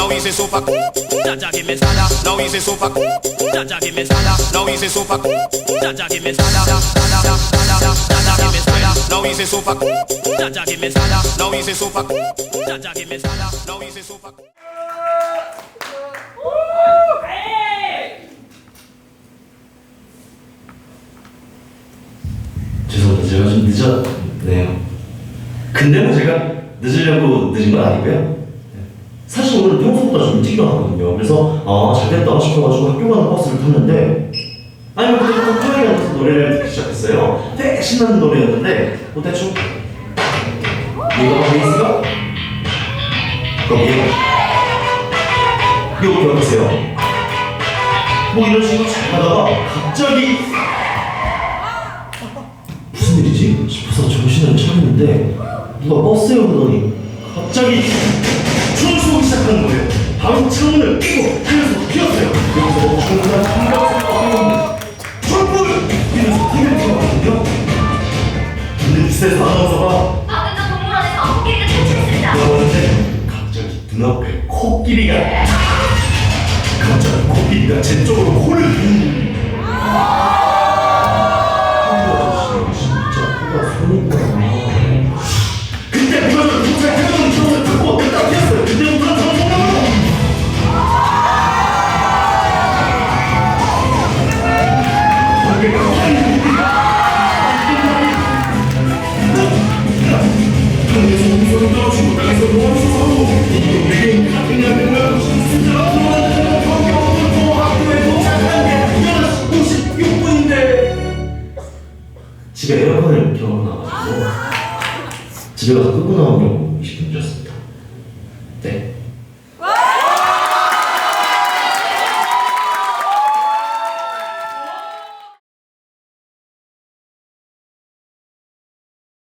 no easy super. Jaja give me sada, no easy super. Jaja give me sada, no easy super. Jaja give me sada, sada, sada, sada, Jaja give me sada, no easy super. Jaja give me sada, no easy super. Jaja give me sada, no easy super. 죄송합니다. 제가 좀 늦었네요. 근데 뭐 제가 늦으려고 늦은 건 아니고요. 사실 오늘 평소보다 좀 일찍 일어났거든요. 그래서 아 잘됐다 싶어가지고 학교 가는 버스를 탔는데 아니 토요일에 가서 노래를 듣기 시작했어요. 되게 신나는 노래였는데 뭐 대충 이거 베이스가 거기에 이거 기억하세요? 뭐 이런 식으로 잘 가다가 갑자기 무슨 일이지? 싶어서 정신을 차렸는데 누가 버스에 오더니 갑자기 시작하는 거예요. 바로 창문을 끼고 하면서 뛰었어요. 여기서 중간 삼각생각하고 춤을 뛰면서 켜봤거든요. 근데 뉴스에서 아나운서가 아그가 동물원에서 코끼리가 탈출했습니다. 나오는데 갑자기 눈앞에 코끼리가 갑자기 코끼리가 제 쪽으로 코를 집에 에어컨을 켜고 나가지고 집에 가서 끄고 나온 경우 20분이었습니다. 네.